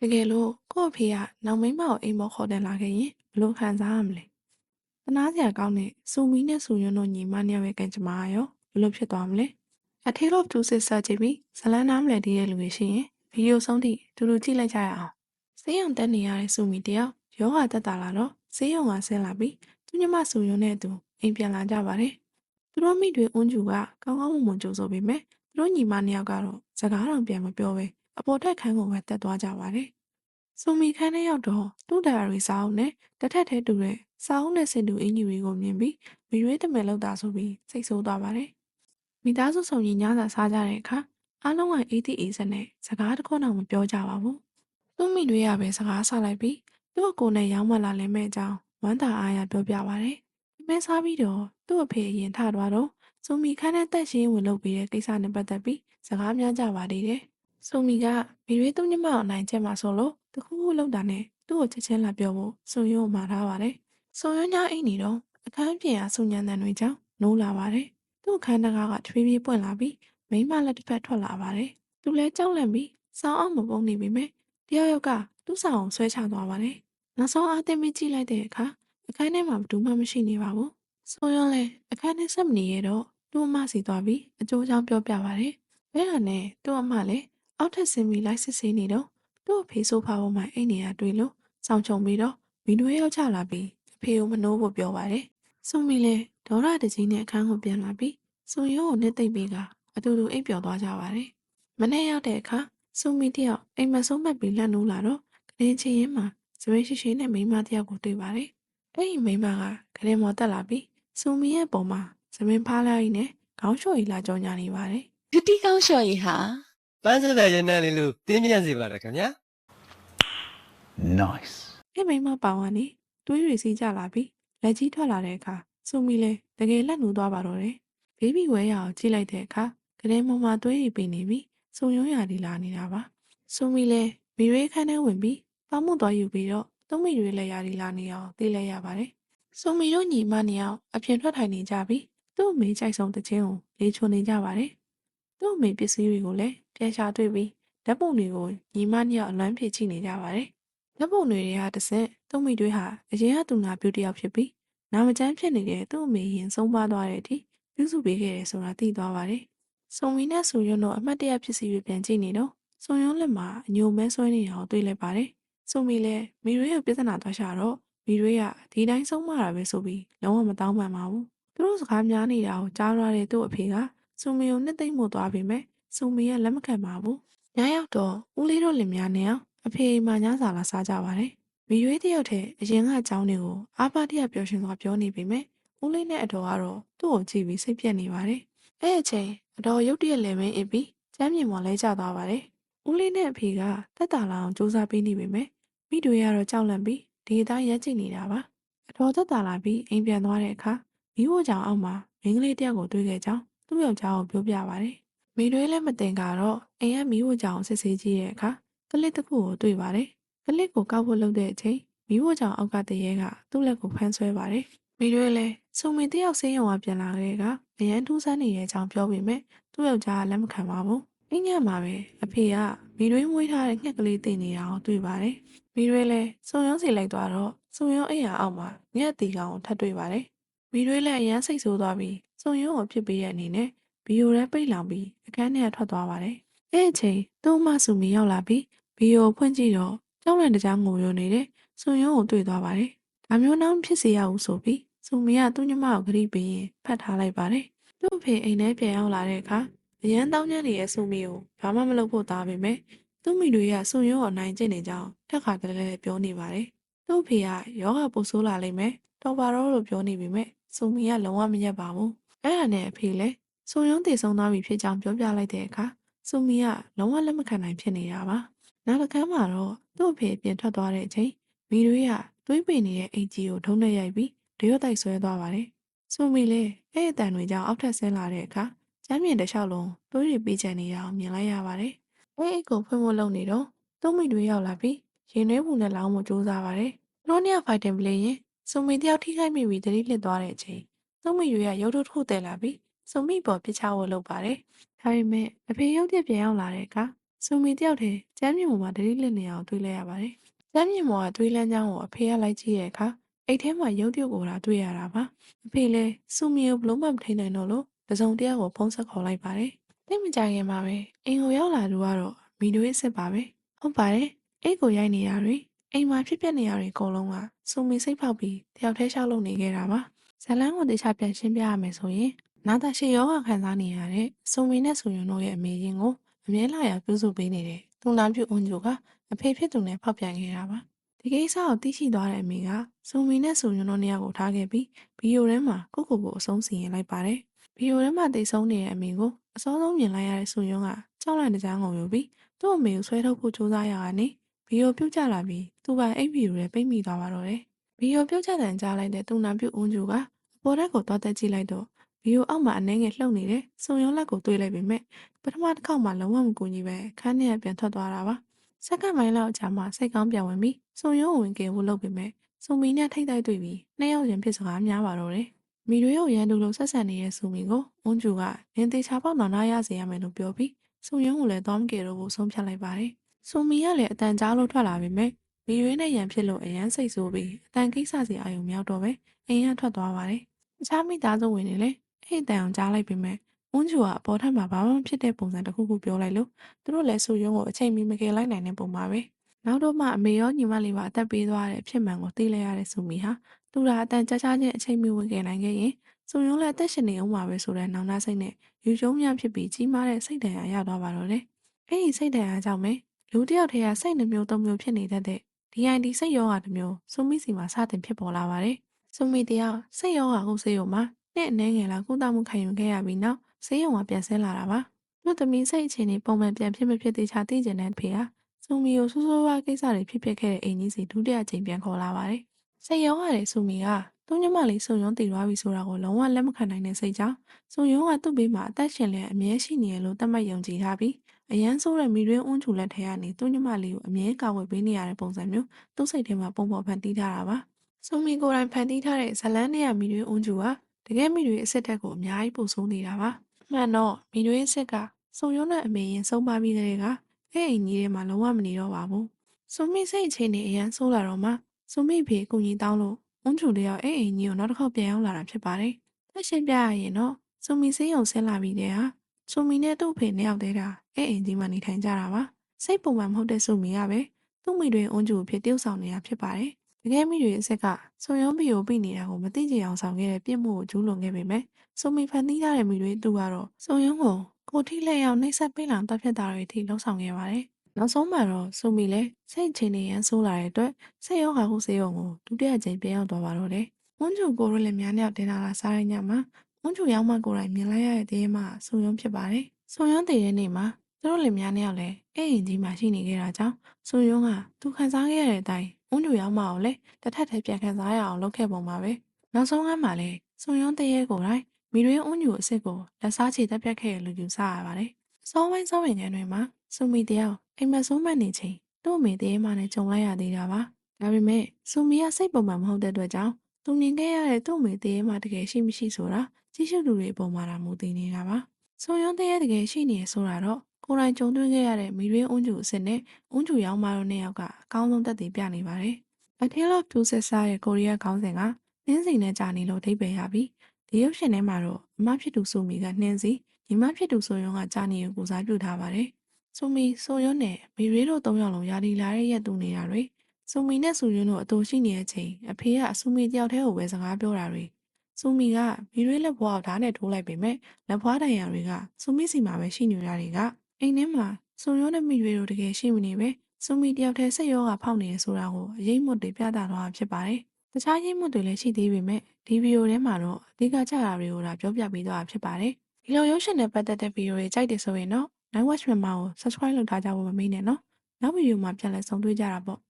တကယ်လို့ကို့အဖေကနောက်မိန်းမကိုအိမ်ပေါ်ခေါ်တင်လာခဲ့ရင်ဘယ်လိုခံစားရမလဲတနာစရာကောင်းတဲ့စူမီနဲ့စူယွန်းတို့ညီမနှစ်ယောက်ရဲ့ကံကြမ္မာရောဘယ်လိုဖြစ်သွားမလဲ A Tale of Two Sisters ကြည့်ပြီးဇလန်းနားမလဲတည်တဲ့လူတွေရှိရင်ဗီဒီယိုဆုံးထိတူတူကြည့်လိုက်ကြရအောင်စေးရုံတက်နေရတဲ့စူမီတယောက်ယောဂတက်တာလာတော့စေးရုံကဆင်းလာပြီးသူညီမစူယွန်းနဲ့အတူအိမ်ပြန်လာကြပါတယ်သူတို့မိတွေအွန်းကျူကကောင်းကောင်းမွန်မွန်ကြိုးဆိုပေမဲ့သူတို့ညီမနှစ်ယောက်ကတော့စကားတော်ပြန်မပြောပဲ အပေါ်တက်ခန်းကိုပဲတက်သွားကြပါတယ်စူမီခန်းထဲရောက်တော့သူ့ဒါရီစာအုပ်နဲ့တစ်ထက်ထဲတူတဲ့စာအုပ်နဲ့စင်တူအင်ကြီးတွေကိုမြင်ပြီးမရွေးတမယ်လောက်တာဆိုပြီးစိတ်ဆိုးသွားပါတယ်။မိသားစုစုံညီညစာစားကြတဲ့အခါအားလုံးကအေးတိအေးစက်နဲ့စကားတစ်ခွန်းတော့မပြောကြပါဘူး။သူ့မိတွေကပဲစကားဆလိုက်ပြီးသူ့အကိုနဲ့ရောင်းမလာလဲမဲ့အကြောင်းဝမ်းသာအားရပြောပြပါတယ်။ဒီမဲစားပြီးတော့သူ့အဖေအရင်ထသွားတော့စူမီခန်းထဲတက်ရှင်းဝင်လုပ်ပြီးတဲ့ကိစ္စနဲ့ပတ်သက်ပြီးစကားများကြပါသေးတယ်။ ဆိုမီကမီရွေးသူ့ညမအောင်နိုင်ချက်မှာဆိုလို့တခုခုလောက်တာနဲ့သူ့ကိုချက်ချင်းလာပြောဖို့ဆိုရုံးမှာထားပါတယ်။ဆိုရုံးညအိမ်နေတော့အခန်းပြင်အားဆူညံတန်တွေကြောင့်နိုးလာပါတယ်။သူ့အခန်းတကားကထွေးပြေးပွင့်လာပြီးမိန်းမလက်တစ်ဖက်ထွက်လာပါတယ်။သူလည်းကြောက်လန့်ပြီးစောင်းအောင်မပုံနေပေမဲ့တယောက်ယောက်ကသူ့ဆောင်အောင်ဆွဲချသွားပါတယ်။နောက်ဆုံးအားသိမ်းပြီးကြည့်လိုက်တဲ့အခါအခန်းထဲမှာဘယ်သူမှမရှိနေပါဘူး။ဆိုရုံးလည်းအခန်းထဲဆက်မနေရတော့သူ့အမစီသွားပြီးအကျိုးချောင်းပြောပြပါတယ်။အဲဒါနဲ့သူ့အမလည်း အောက်ထပ်ဆင်းပြီးလိုက်စစ်ဆေးနေတော့သူ့အဖေဆိုဖာပေါ်မှာအိတ်နေရတွေ့လို့စောင့်ချုံပြီးတော့မီနွေးရောက်ချလာပြီးအဖေကိုမနှိုးဖို့ပြောပါတယ်။စုံမီလည်းဒေါရတကြီးနဲ့အခန်းကိုပြန်လာပြီးစုံရုံးကိုနှစ်သိမ့်ပြီးကအတူတူအိပ်ပျော်သွားကြပါတယ်။မနေ့ရောက်တဲ့အခါစုံမီတယောက်အိမ်မဆုံးမက်ပြီးလက်နိုးလာတော့ကရင်ချင်းရင်မှာစပင်းရှိရှိနဲ့မိန်းမတယောက်ကိုတွေ့ပါတယ်။အဲ့ဒီမိန်းမကကရင်မော်တက်လာပြီးစုံမီရဲ့ပုံမှာစပင်းဖားလိုက်ရင်းနဲ့ခေါင်းလျှော်ရီလာကြောညာနေပါတယ်။ဒီတီကောင်းလျှော်ရီဟာ ပန်းစတဲ့ရနံလေးလို့တင်းပြန့်စီပါတယ်ခင်ဗျာ Nice. အဲ့မိန်းမပောင်ကနေသွေးတွေစီးကြလာပြီးလက်ကြီးထွက်လာတဲ့အခါစူမီလဲတကယ်လက်နူသွားပါတော့တယ်။ဘေဘီဝဲရအောင်ကြည့်လိုက်တဲ့အခါကလေးမမသွေးတွေပင်နေပြီးစုံရုံးရာဒီလာနေတာပါ။စူမီလဲမီရွေးခန်းထဲဝင်ပြီးပေါမှုသွားယူပြီးတော့သုံးမီရွေးလက်ရာဒီလာနေအောင်သိလိုက်ရပါတယ်။စူမီတို့ညီမနှစ်ယောက်အပြင်ထွက်ထိုင်နေကြပြီးသူ့အမေကြိုက်ဆုံးတစ်ချင်းကိုလေးချုံနေကြပါတယ်။ သူ့အမေပစ္စည်းတွေကိုလည်းပြန်ရှာတွေ့ပြီးဓာတ်ပုံတွေကိုညီမနှစ်ယောက်အလွမ်းပြေချိနေကြပါတယ်။ဓာတ်ပုံတွေတွေကတဆင့်သုံးမိတွေးဟာအရင်ကသူနာပြုတစ်ယောက်ဖြစ်ပြီးနာမကျန်းဖြစ်နေတဲ့သူ့အမေရင်ဆုံးပါသွားတဲ့အထိပြုစုပေးခဲ့တယ်ဆိုတာသိသွားပါတယ်။စုံမီနဲ့ဆူရွန်းတို့အမှတ်တရဖြစ်စီတွေပြန်ကြည့်နေတော့စုံရွန်းလက်မှာအညိုမဲဆွဲနေတာကိုတွေ့လိုက်ပါတယ်။စုံမီလည်းမိရွေးကိုပြဿနာသွားရှာတော့မိရွေးကဒီတိုင်းဆုံးမတာပဲဆိုပြီးလုံးဝမတောင်းပန်ပါဘူး။သူတို့စကားများနေတာကိုကြားရတဲ့သူ့အဖေက စုံမီကိုနှစ်သိမ့်မှုသွားပေမဲ့စုံမီကလက်မခံပါဘူး။ညရောက်တော့ဦးလေးတို့လင်မယားနဲ့အောင်အဖေအိမ်မှာညစာလာစားကြပါတယ်။မီရွေးတယောက်တည်းအရင်ကအကြောင်းတွေကိုအားပါတရပျော်ရွှင်စွာပြောနေပေမဲ့ဦးလေးနဲ့အတော်ကတော့သူ့ကိုကြည့်ပြီးစိတ်ပြက်နေပါတယ်။အဲ့အချိန်အတော်ရုတ်တရက်လည်းမင်းအစ်ပြီးကျမ်းမြေပေါ်လဲကျသွားပါတယ်။ဦးလေးနဲ့အဖေကတက်တာလာအောင်စူးစမ်းပေးနေပေမဲ့မိတွေကတော့ကြောက်လန့်ပြီးဒီအတိုင်းရက်ကျင်နေတာပါ။အတော်တက်တာလာပြီးအိမ်ပြန်သွားတဲ့အခါမိဖို့ကြောင့်အောက်မှာမိန်းကလေးတယောက်ကိုတွေ့ခဲ့ကြောင်း သူ့ယောက်ျားကိုပြောပြပါတယ်။မိတွေလည်းမတင်ကတော့အိမ်ကမိဖို့ကြောင့်စစ်ဆေးကြည့်တဲ့အခါကလစ်တစ်ခုကိုတွေ့ပါတယ်။ကလစ်ကိုကောက်ဖို့လုပ်တဲ့အချိန်မိဖို့ကြောင့်အောက်ကတရေကသူ့လက်ကိုဖမ်းဆွဲပါတယ်။မိတွေလည်းစုံမီတယောက်ဆေးရုံကပြန်လာတဲ့ကအရန်ထူးဆန်းနေတဲ့အကြောင်းပြောပေမဲ့သူ့ယောက်ျားကလက်မခံပါဘူး။အင်းညမှာပဲအဖေကမိတွေမွေးထားတဲ့ငှက်ကလေးတင်နေတာကိုတွေ့ပါတယ်။မိတွေလည်းစုံရုံးစီလိုက်သွားတော့စုံရုံးအိမ်ရအောက်မှာညက်တီကောင်ကိုထပ်တွေ့ပါတယ်။မိတွေလည်းအရန်စိတ်ဆိုးသွားပြီး စုံရုံးကိုဖြစ်ပေးတဲ့အနေနဲ့ဘီယိုရဲပိတ်လောင်ပြီးအခန်းထဲကထွက်သွားပါတယ်။အဲ့အချိန်သူ့အမစုမီရောက်လာပြီးဘီယိုကိုဖွင့်ကြည့်တော့ကြောက်လန့်တကြားငိုရုံနေတဲ့စုံရုံးကိုတွေ့သွားပါတယ်။ဒါမျိုးနောက်ဖြစ်စေရဘူးဆိုပြီးစုံမီကသူ့ညမကိုဂရိပေးရင်ဖတ်ထားလိုက်ပါတယ်။သူ့အဖေအိမ်ထဲပြန်ရောက်လာတဲ့အခါအရန်တောင်းကျမ်းနေတဲ့စုံမီကိုဘာမှမလုပ်ဖို့သားပေမဲ့သူ့မိတွေကစုံရုံးကိုအနိုင်ကျင့်နေကြောင်းတက်ခါတလဲလဲပြောနေပါတယ်။သူ့အဖေကယောဂပိုဆိုးလာလိမ့်မယ်။တော်ပါတော့လို့ပြောနေပေမဲ့စုံမီကလုံးဝမရက်ပါဘူး။ အဲ့ဒါနဲ့အဖေလည်းစုံရုံးတည်ဆုံးသွားပြီဖြစ်ကြောင်းပြောပြလိုက်တဲ့အခါစုံမီကလုံးဝလက်မခံနိုင်ဖြစ်နေတာပါ။နောက်တစ်ခါမှတော့သူ့အဖေအပြင်ထွက်သွားတဲ့အချိန်မိတွေကသွေးပိန်နေတဲ့အိတ်ကြီးကိုထုံးနဲ့ရိုက်ပြီးတရွတ်တိုက်ဆွဲသွားပါတယ်။စုံမီလည်းအဲ့အတန်တွေကြောင့်အောက်ထပ်ဆင်းလာတဲ့အခါကျမ်းမြေတစ်လျှောက်လုံးသွေးတွေပေးချင်နေတာကိုမြင်လိုက်ရပါတယ်။အဲ့အိတ်ကိုဖွင့်ဖို့လုပ်နေတော့သူ့မိတွေရောက်လာပြီးရင်နှွေးမှုနဲ့လောင်းမှုစူးစမ်းပါတယ်။သူတို့နှစ်ယောက်ဖိုက်တင်ပလေးရင်စုံမီတယောက်ထိခိုက်မိပြီးတတိလစ်သွားတဲ့အချိန် သူ့မိတွေကရုပ်ထုထုတယ်လာပြီးစုံမိပေါ်ပြစ်ချဖို့လုပ်ပါတယ်။ဒါပေမဲ့အဖေရုပ်ပြပြန်ရောက်လာတဲ့အခါစစုံမီတယောက်တည်းကျမ်းမြေပေါ်မှာတတိလစ်နေအောင်တွေးလိုက်ရပါတယ်။ကျမ်းမြေပေါ်ကတွေးလန်းချောင်းကိုအဖေကလိုက်ကြည့်ရဲ့အခါအိတ်ထဲမှာရုပ်တရက်ကိုလာတွေ့ရတာပါ။အဖေလည်းစုံမီကိုဘလုံးမမထိန်နိုင်တော့လို့တစုံတယောက်ကိုဖုံးဆက်ခေါ်လိုက်ပါတယ်။တိတ်မကြခင်မှာပဲအင်ကိုရောက်လာသူကတော့မီတို့ရဲ့စစ်ပါပဲ။ဟုတ်ပါတယ်။အိတ်ကိုရိုက်နေတာတွေအိမ်မှာဖြစ်ပျက်နေရတွေအကုန်လုံးကစုံမီစိတ်ဖောက်ပြီးတယောက်တည်းရှောက်လုပ်နေခဲ့တာပါ။ ဇလန်းကိုတေချာပြန်ရှင်းပြရမယ်ဆိုရင်နာတာရှေယောဂခံစားနေရတဲ့စုံမီနဲ့ဆိုရင်တို့ရဲ့အမေရင်ကိုအမြဲလာရောက်ပြုစုပေးနေတဲ့သူနာပြုအွန်ဂျိုကအဖေဖြစ်သူနဲ့ဖောက်ပြန်ခဲ့တာပါဒီကိစ္စကိုသိရှိသွားတဲ့အမေကစုံမီနဲ့ဆိုရင်တို့နှစ်ယောက်ကိုထားခဲ့ပြီးဗီယိုထဲမှာကိုကိုကိုအဆုံးစီရင်လိုက်ပါတယ်ဗီယိုထဲမှာတိတ်ဆုံးနေတဲ့အမေကိုအစောဆုံးမြင်လိုက်ရတဲ့ဆိုယွန်းကကြောက်လန့်တကြားငုံယူပြီးသူ့အမေကိုဆွဲထုတ်ဖို့ကြိုးစားရတာနဲ့ဗီယိုပြုတ်ကျလာပြီးသူကအိပ်ဗီယိုထဲပိတ်မိသွားပါတော့တယ် ဗီယိုပြုတ်ကျတဲ့ကြားလိုက်တဲ့သူနာပြုအွန်ဂျိုကအပေါ်ထက်ကိုသွားတက်ကြည့်လိုက်တော့ဗီယိုအောက်မှာအနှဲငယ်လှုပ်နေတဲ့စုံရုံးလက်ကိုတွေးလိုက်ပေမဲ့ပထမတစ်ခေါက်မှလုံးဝမကူညီပဲခန်းထဲကပြန်ထွက်သွားတာပါစက္ကန့်ပိုင်းလောက်ကြာမှစိတ်ကောင်းပြန်ဝင်ပြီးစုံရုံးကိုဝင်ကေဖို့လုပ်ပေမဲ့စုံမီနဲ့ထိတ်တိုက်တွေ့ပြီးနှစ်ယောက်ရင်ဖြစ်စကားများပါတော့တယ်မီတို့ရောရန်သူလိုဆက်ဆံနေတဲ့စုံမီကိုအွန်ဂျူကနင်းသေးချာပေါက်နောင်နာရစေရမယ်လို့ပြောပြီးစုံရုံးကိုလည်းသွားမကေတော့ဘူးဆုံးဖြတ်လိုက်ပါတယ်စုံမီကလည်းအတန်ကြားလို့ထွက်လာပေမဲ့ မီရွေးနဲ့ရန်ဖြစ်လို့အရန်စိတ်ဆိုးပြီးအတန်ကိစ္စစီအာယုံမြောက်တော့ပဲအိမ်ကထွက်သွားပါတယ်တခြားမိသားစုဝင်တွေလည်းအဲ့အတန်အောင်ကြားလိုက်ပေမဲ့ဝန်းကျူကအပေါ်ထပ်မှာဘာမှမဖြစ်တဲ့ပုံစံတစ်ခုခုပြောလိုက်လို့သူတို့လည်းဆူရုံးကိုအချိန်မီမကယ်လိုက်နိုင်တဲ့ပုံပါပဲနောက်တော့မှအမေရောညီမလေးပါအသက်ပေးသွားတဲ့အဖြစ်မှန်ကိုသိလိုက်ရတဲ့ဆူမီဟာသူရာအတန်ကြားကြားချင်းအချိန်မီဝင်ကယ်နိုင်ခဲ့ရင်ဆူရုံးလည်းအသက်ရှင်နေအောင်ပါပဲဆိုတဲ့နောင်နာစိတ်နဲ့ယူကျုံးများဖြစ်ပြီးကြီးမားတဲ့စိတ်ဒဏ်ရာရသွားပါတော့တယ်အဲ့ဒီစိတ်ဒဏ်ရာကြောင့်ပဲလူတစ်ယောက်တည်းကစိတ်နှမျိုးသုံးမျိုးဖြစ်နေတတ်တဲ့ DID စိတ်ရောဂါတစ်မျိုးဆူမီစီမှာစတင်ဖြစ်ပေါ်လာပါတယ်ဆူမီတယောက်စိတ်ရောဂါကိုစိတ်ရောမှာနဲ့အနေငယ်လာကုသမှုခံယူခဲ့ရပြီးနောက်ဆေးရုံကပြန်ဆင်းလာတာပါ။သူ့သမီးစိတ်အခြေအနေပုံမှန်ပြန်ဖြစ်မဖြစ်သေးချာသိကျင်တဲ့ဖေဟာဆူမီကိုဆိုးဆိုးဝါးကိစ္စတွေဖြစ်ပျက်ခဲ့တဲ့အိမ်ကြီးစီဒုတိယချိန်ပြန်ခေါ်လာပါတယ်။စိတ်ရောရတဲ့ဆူမီက သူ့ညမလေးစုံရုံးတည်သွားပြီဆိုတာကိုလုံးဝလက်မခံနိုင်တဲ့စိတ်ကြောင့်စုံရုံးကသူ့ဘေးမှာအသက်ရှင်လျက်အမြဲရှိနေရလို့သတ်မှတ်ယုံကြည်ထားပြီးအရန်ဆိုးတဲ့မိတွင်းအွန်းချူလက်ထဲကနေသူ့ညမလေးကိုအမြဲကာဝယ်ပေးနေရတဲ့ပုံစံမျိုးသူ့စိတ်ထဲမှာပုံပေါ်ဖန်တီးထားတာပါ။ဆူမီကိုယ်တိုင်ဖန်တီးထားတဲ့ဇလန်းနဲ့ရမိတွင်းအွန်းချူကတကယ်မိတွေအစ်စ်တက်ကိုအများကြီးပို့ဆိုးနေတာပါ။မှန်တော့မိတွေအစ်စ်ကစုံရုံးနဲ့အမေရင်ဆုံးပါပြီးတဲ့ကအဲ့အိမ်ကြီးထဲမှာလုံးဝမနေတော့ပါဘူး။စုံမိစိတ်အခြေအနေအရန်ဆိုးလာတော့မှစုံမိဖေကိုကြီးတောင်းလို့ ဝန်းချူတယောက်အဲ့အိမ်ကြီးကိုနောက်တစ်ခေါက်ပြန်ရောက်လာတာဖြစ်ပါတယ်။သက်ရှင်ပြရရင်တော့စုံမိစိတ်ုံဆင်းလာပြီးတဲ့ဟာစုံမိနဲ့သူ့ဖေနှစ်ယောက်တည်းတာအဲ့အိမ်ကြီးမှာနေထိုင်ကြတာပါ။စိတ်ပုံမှန်မဟုတ်တဲ့စုံမိကပဲသူ့မိတွေအွန်ကျူဖြစ်တယောက်ဆောင်နေတာဖြစ်ပါတယ်။တကယ်မိတွေအစ်စ်ကစုံရုံးပီကိုပြီးနေတာကိုမသိကြအောင်ဆောင်ခဲ့တဲ့ပြစ်မှုကိုကျူးလွန်ခဲ့ပေမဲ့စုံမီဖန်တီးထားတဲ့မိတွေသူကတော့စုံရုံးကိုကိုထိလက်ရောက်နှိပ်စက်ပေးလောင်တပ်ဖြတ်တာတွေအထိလှုံ့ဆော်ခဲ့ပါတယ်။ နောက်ဆုံးမှာတော့စုံမီလည်းစိတ်ချင်းနေရန်ဆိုးလာတဲ့အတွက်စိတ်ရောဂါဟုစေယုံကိုဒုတိယကြိမ်ပြန်ရောက်သွားပါတော့တယ်။ဝန်းကျူကိုရိုလည်းများများတင်လာတာစားရညမှာဝန်းကျူရောက်မှကိုယ်တိုင်မြင်လိုက်ရတဲ့တည်းမှာစုံရုံးဖြစ်ပါတယ်။စုံရုံးတည်တဲ့နေ့မှာသူတို့လည်းများများလည်းအဲ့အိမ်ကြီးမှာရှိနေခဲ့တာကြောင့်စုံရုံးကသူခံစားခဲ့ရတဲ့အတိုင်းဝန်းကျူရောက်မှအောင်လည်းတစ်ထပ်တည်းပြန်ခံစားရအောင်လုပ်ခဲ့ပုံပါပဲ။နောက်ဆုံးကမှလည်းစုံရုံးတရေကိုယ်တိုင်မိတွင်အွန်ညူအစ်စ်ကိုလက်စားချေတက်ပြတ်ခဲ့ရလို့ယူဆရပါတယ်။စောပိုင်းစောဝင်ခန်းတွေမှာစုမီတယောက် အိမ်မဆုံးမနေချိန်သူ့အမေတရေမနဲ့ကြုံလိုက်ရသေးတာပါ။ဒါပေမဲ့စုမီကစိတ်ပုံမှန်မဟုတ်တဲ့အတွက်ကြောင့်သူမြင်ခဲ့ရတဲ့သူ့အမေတရေမတကယ်ရှိမရှိဆိုတာကြီးစုလူတွေအပေါ်မှာဒါမူတည်နေတာပါ။စုံရုံးတရေတကယ်ရှိနေဆိုတာတော့ကိုယ်တိုင်ကြုံတွေ့ခဲ့ရတဲ့မိတွင်အွန်ကျူအစ်စ်နဲ့အွန်ကျူရောင်းမတို့နှစ်ယောက်ကအကောင်းဆုံးသက်သေပြနေပါတယ်။ A Tale of Two Sisters ရဲ့ကိုရီးယားခေါင်းစဉ်ကနှင်းစိန်နဲ့ကြာနေလို့အဓိပ္ပာယ်ရပြီးဒီရုပ်ရှင်ထဲမှာတော့အမဖြစ်သူဆိုမီကနှင်းစီညီမဖြစ်သူဆိုရုံကကြာနေကိုကိုစားပြုထားပါတယ်။ ဆိုမီဆိုရုံနဲ့မီရေးတို့သုံးယောက်လုံးယာဒီလာတဲ့ရက်တူနေတာတွေဆိုမီနဲ့ဆိုရုံတို့အတူရှိနေတဲ့အချိန်အဖေကအဆူမီတယောက်တည်းကိုပဲစကားပြောတာတွေဆိုမီကမီရေးလက်ဘွားကိုဓာတ်နဲ့ထိုးလိုက်ပေမဲ့လက်ဘွားတိုင်ရတွေကဆိုမီစီမှာပဲရှိနေတာတွေကအိမ်ထဲမှာဆိုရုံနဲ့မီရေးတို့တကယ်ရှိမနေပဲဆိုမီတယောက်တည်းဆက်ရောကဖောက်နေရဆိုတာကိုအရေးမွတ်တွေပြသသွားတာဖြစ်ပါတယ်။တခြားရင်းမွတ်တွေလည်းရှိသေးပေမဲ့ဒီဗီဒီယိုထဲမှာတော့အဓိကကျတာတွေကိုဒါပြောပြပေးသွားတာဖြစ်ပါတယ်။ဒီလိုရုပ်ရှင်နဲ့ပတ်သက်တဲ့ဗီဒီယိုတွေကြိုက်တယ်ဆိုရင်တော့ Night Watch Myanmar ကို Subscribe လုပ်ထားကြဖို့မမေ့နဲ့နော်။နောက်ဗီဒီယိုမှာပြန်လည်ဆုံတွေ့ကြတာပေါ့။